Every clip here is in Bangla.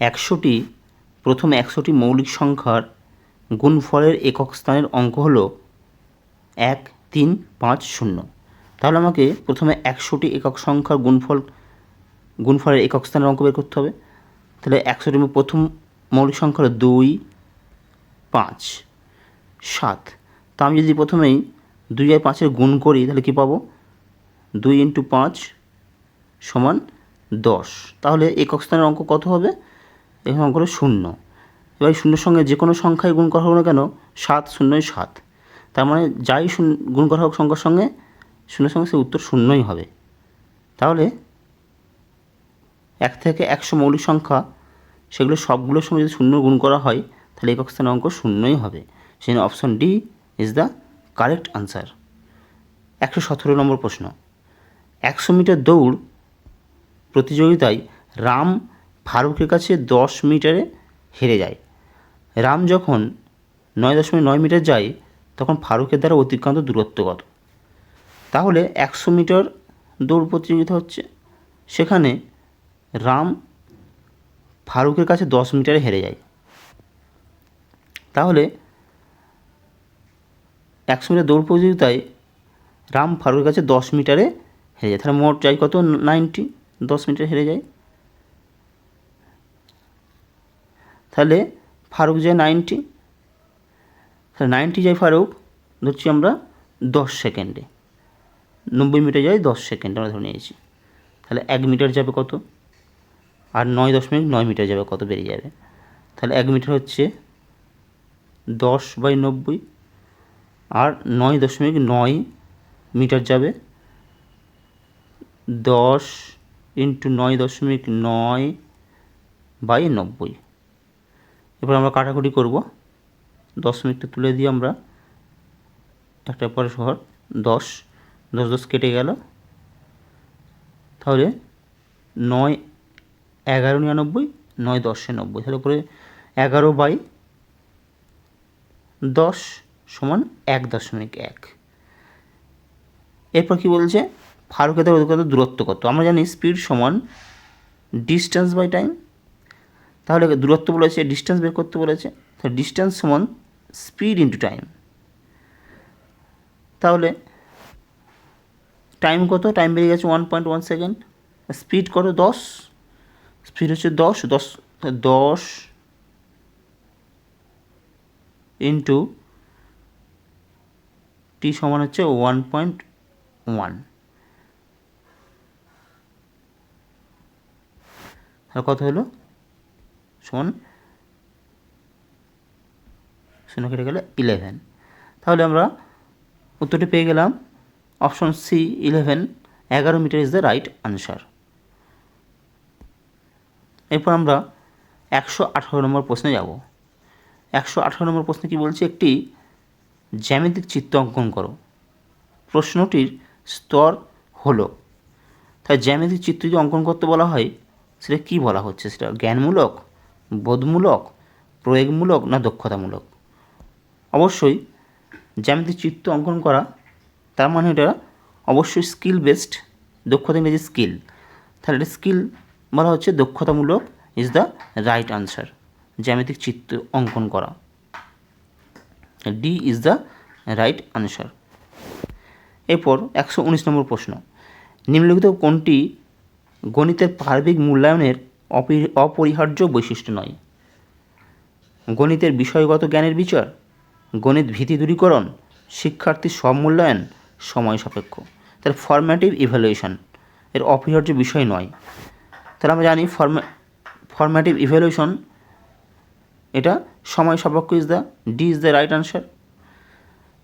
একশোটি, প্রথম একশোটি মৌলিক সংখ্যার গুণফলের একক স্থানের অঙ্ক হল এক, তিন, পাঁচ, শূন্য। তাহলে আমাকে প্রথমে একশোটি একক সংখ্যার গুণফল, গুণফলের একক স্থানের অঙ্ক বের করতে হবে। তাহলে একশোটি প্রথম মৌলিক সংখ্যা হলো দুই, পাঁচ, সাত। তা আমি যদি প্রথমেই দুই আর পাঁচের গুণ করি, তাহলে কী পাবো? দুই ইন্টু পাঁচ সমান দশ। তাহলে একক স্থানের অঙ্ক কত হবে? এখানে অঙ্ক হলো শূন্য। এবার এই শূন্যের সঙ্গে যে কোনো সংখ্যায় গুণ করা হোক না কেন, সাত শূন্যই সাত। তার মানে যাই শূন্য গুণ করা হোক সংখ্যার সঙ্গে, শূন্যের সঙ্গে সে উত্তর শূন্যই হবে। তাহলে এক থেকে একশো মৌলিক সংখ্যা, সেগুলো সবগুলোর সঙ্গে যদি শূন্য গুণ করা হয়, তাহলে একক স্থানের অঙ্ক শূন্যই হবে। সেই option D is the correct answer একশো সতেরো নম্বর প্রশ্ন। একশো মিটার দৌড় প্রতিযোগিতায় রাম ফারুকের কাছে দশ মিটারে হেরে যায়। রাম যখন নয় দশমিক নয় মিটার যায়, তখন ফারুকের দ্বারা অতিক্রান্ত দূরত্ব কত? তাহলে একশো মিটার দৌড় প্রতিযোগিতা হচ্ছে। সেখানে রাম ফারুকের কাছে দশ মিটারে হেরে যায়। তাহলে একশো মিটার দৌড় প্রতিযোগিতায় রাম ফারুকের কাছে দশ মিটারে হেরে যায়। তাহলে মোট যায় কত? নাইনটি। দশ মিটার হেরে যায়। তাহলে ফারুক যায় নাইনটি, তাহলে নাইনটি যায় ফারুক ধরছি আমরা দশ সেকেন্ডে। নব্বই মিটার যায় দশ সেকেন্ডে আমরা ধরে নিয়েছি। তাহলে এক মিটার যাবে কত? আর নয় দশমিক নয় মিটার যাবে কত বেরিয়ে যাবে? তাহলে এক মিটার হচ্ছে দশ বাই নব্বই, আর নয় দশমিক নয় মিটার যাবে দশ ইন্টু নয় দশমিক নয় বাই নব্বই। এরপর আমরা কাটাকুটি করব। দশমিকটা তুলে দিয়ে আমরা। একটা পরে শহর, দশ। দশ দশ কেটে গেল। তাহলে নয় এগারো নিরানব্বই, নয় দশে নব্বই। তাহলে উপরে এগারো বাই দশ সমান এক দশমিক এক। এরপর কী বলছে? ফারুকের দ্বারা অধিকত দূরত্ব কত? আমরা জানি স্পিড সমান ডিস্টেন্স বাই টাইম তাহলে দূরত্ব বলেছে ডিস্টেন্স বের করতে বলেছে। তাহলে ডিস্টেন্স সমান স্পিড ইন্টু টাইম তাহলে টাইম কত? টাইম বেরিয়ে গেছে one point one second speed কত? দশ। স্পিড হচ্ছে দশ। দশ দশ ইন্টু টি সমান হচ্ছে ওয়ান পয়েন্ট ওয়ান কত হলো? সমান শূন্য কেটে গেলে ইলেভেন তাহলে আমরা উত্তরটি পেয়ে গেলাম। অপশন সি ইলেভেন এগারো metre is the right answer এরপর আমরা একশো আঠারো নম্বর প্রশ্নে যাব। একশো আঠারো নম্বর প্রশ্নে কী বলছে? একটি জ্যামিতিক চিত্র অঙ্কন করো। প্রশ্নটির স্তর হলো। তাই জ্যামিতিক চিত্র যদি অঙ্কন করতে বলা হয়, সেটা কি বলা হচ্ছে? সেটা জ্ঞানমূলক বোধমূলক, প্রয়োগমূলক না দক্ষতামূলক? অবশ্যই জ্যামিতিক চিত্র অঙ্কন করা, তার মানে এটা অবশ্যই স্কিল বেসড দক্ষতা ইংরেজি স্কিল তাহলে এটা স্কিল বলা হচ্ছে দক্ষতামূলক ইজ দ্য রাইট আনসার জ্যামিতিক চিত্র অঙ্কন করা। D is the right answer এরপর একশো উনিশ নম্বর প্রশ্ন। নিম্নলিখিত কোনটি গণিতের পার্বিক মূল্যায়নের অপরিহার্য বৈশিষ্ট্য নয়। গণিতের বিষয়গত জ্ঞানের বিচার, গণিত ভীতি দূরীকরণ, শিক্ষার্থীর সমমূল্যায়ন সময় সাপেক্ষ। তার ফরম্যাটিভ ইভ্যালুয়েশন এর অপরিহার্য বিষয় নয়। তাহলে আমরা জানি ফরম্যা ফরম্যাটিভ ইভ্যালুয়েশন এটা সময় সাপেক্ষ is the D is the right answer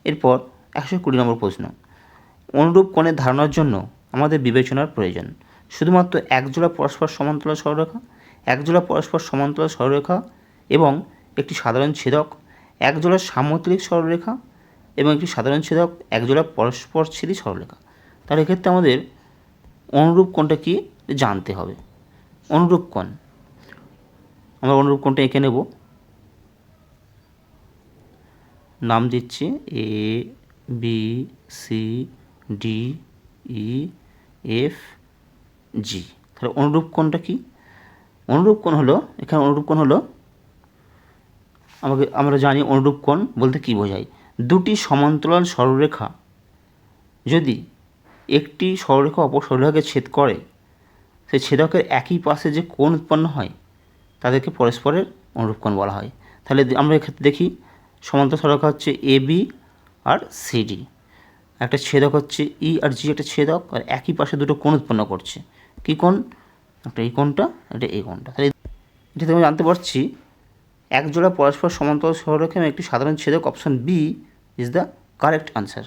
এরপর একশো কুড়ি নম্বর প্রশ্ন। অনুরূপ কোণের ধারণার জন্য আমাদের বিবেচনার প্রয়োজন। শুধুমাত্র একজোড়া পরস্পর সমান্তরাল সরলরেখা, একজোড়া পরস্পর সমান্তরাল সরলরেখা এবং একটি সাধারণ ছেদক, একজোড়া সামুদ্রিক সরলরেখা এবং একটি সাধারণ ছেদক, একজোড়া পরস্পর ছেদি সরলরেখা। তাহলে এক্ষেত্রে আমাদের অনুরূপ কোণটা কি জানতে হবে। অনুরূপ কোণ। আমরা অনুরূপ কোণটা এঁকে নেব। নাম দিচ্ছি A B C D E F G. তাহলে অনুরূপ কোণটা কি? অনুরূপ কোণ হলো, এখানে অনুরূপ কোণ হলো, আমাকে, আমরা জানি অনুরূপ কোণ বলতে কী বোঝায়? দুটি সমান্তরাল সরলরেখা। যদি একটি সরলরেখা অপর সরলরেখাকে ছেদ করে, সেই ছেদকের একই পাশে যে কোণ উৎপন্ন হয়, তাদেরকে পরস্পরের অনুরূপ কোণ বলা হয়। তাহলে আমরা এক্ষেত্রে দেখি, সমান্তরাল সরলরেখা হচ্ছে এ বি আর সিডি একটা ছেদক হচ্ছে ই আর জি একটা ছেদক, আর একই পাশে দুটো কোণ উৎপন্ন করছে। কী কোণ? একটা এই কোণটা, একটা এই কোণটা। তাহলে এটা থেকে জানতে পারছি, একজোড়া পরস্পর সমান্তর সহরক্ষে একটি সাধারণ ছেদক option B is the correct answer